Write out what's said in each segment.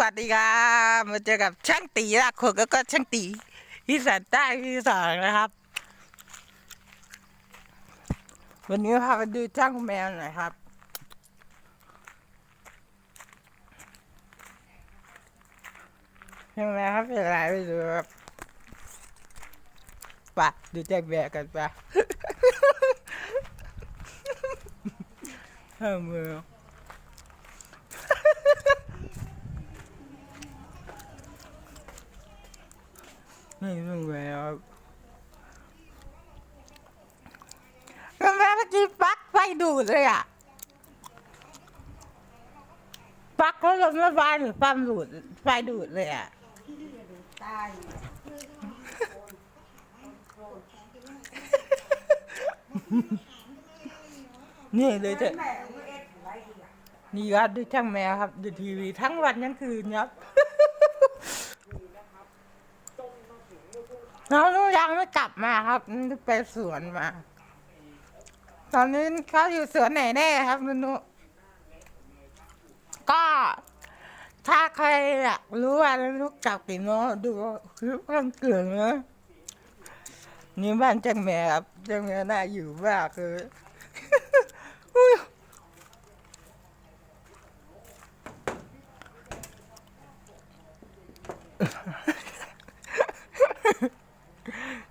สวัสดีครับมาเจอกับช่างตีละคนก็ก็ช่างตีอีสานใต้ที่สองนะครับ วันนี้พาไปดูช่างแมวหน่อยครับ ช่างแมวครับเป็นอะไรไม่รู้ครับปะดูแจ็คแบกกันปะเออมือ นี่มึงแล้วแล้วแม่เมื่อกี้ปลั๊กไฟดูดเลยอะปลั๊กเขาลมระบายหรือความดูดไฟดูดเลยอะตายนี่เลยเถอะแม่ไม่เอ็ดไรอีกอะนี่ครับดูช่างแมวครับ ดูทีวีทั้งวันทั้งคืนครับ น้องลูกยังไม่กลับมาครับไปสวนมา ตอนนี้เขาอยู่สวนไหนแน่ครับนุนุก็ ถ้าใครอยากรู้ว่าลูกกลับกี่โมงดูคลิปข้างเกลืนนะนี่บ้านจังแม่ครับจังแม่น่าอยู่มากเลย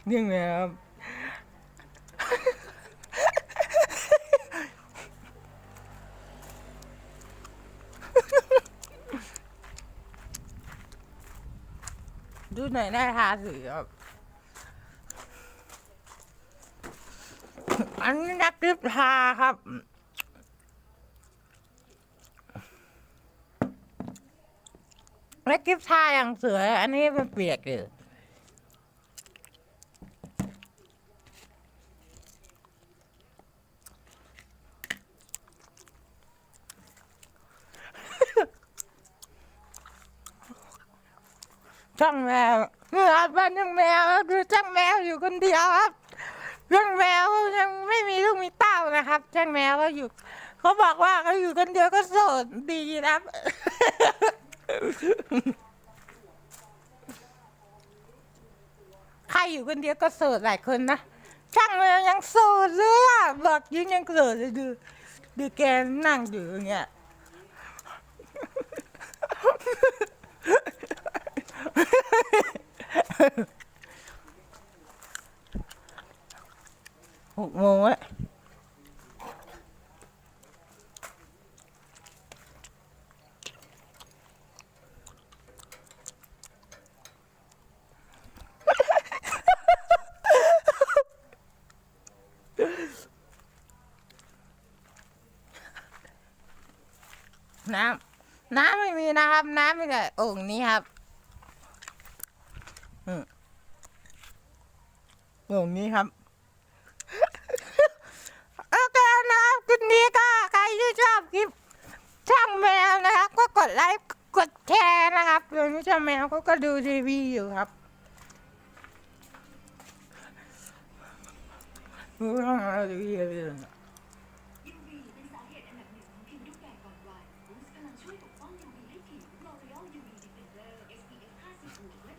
นี่ไงครับ ดูหน่อยได้ทาสีครับ อันนี้นักกริบทาครับนักกริบทาอย่างสวย อันนี้มันเปียกอยู่ ช่างแมวครับบ้านช่างแมวก็คือช่างแมวอยู่คนเดียวครับช่างแมวยังไม่มีลูกมีเต้านะครับช่างแมวก็อยู่เขาบอกว่าเขาอยู่คนเดียวก็โสดดีนะครับใครอยู่คนเดียวก็โสดหลายคนนะช่างแมวยังโสดเลยอะบอกยืนยังโสดเลยดูดูแกนั่งอยู่อย่างเงี้ย หกโมงแล้วน้ำ น้ำไม่มีนะครับ น้ำมีแต่โอ่งนี้ครับอืมโอ่งนี้ครับ โอเคนะครับคลิปนี้ก็ใครที่ชอบคลิปช่างแมวนะครับ ก็กด ไลค์กดแชร์นะครับเดี๋ยวนี้ชาแมวเขาก็ดูทีวีอยู่ครับดูช่างแมวดูทีวีเป็นสาเหตุอันดับหนึ่งองผิวดูแก่ก่อนวัยบูสต์กำลังช่วยปกป้อะ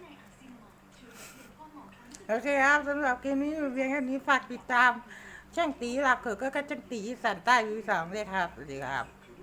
ไนอาซินามายช่วยลดเลือามหมองคล้ำโอเคครับสำหรับคลิปนี้เพียงแค่นี้ฝากติดตาม ช่างตีหลักเกิดก็ช่างตีสันใต้วีสองเลยครับสวัสดีครับ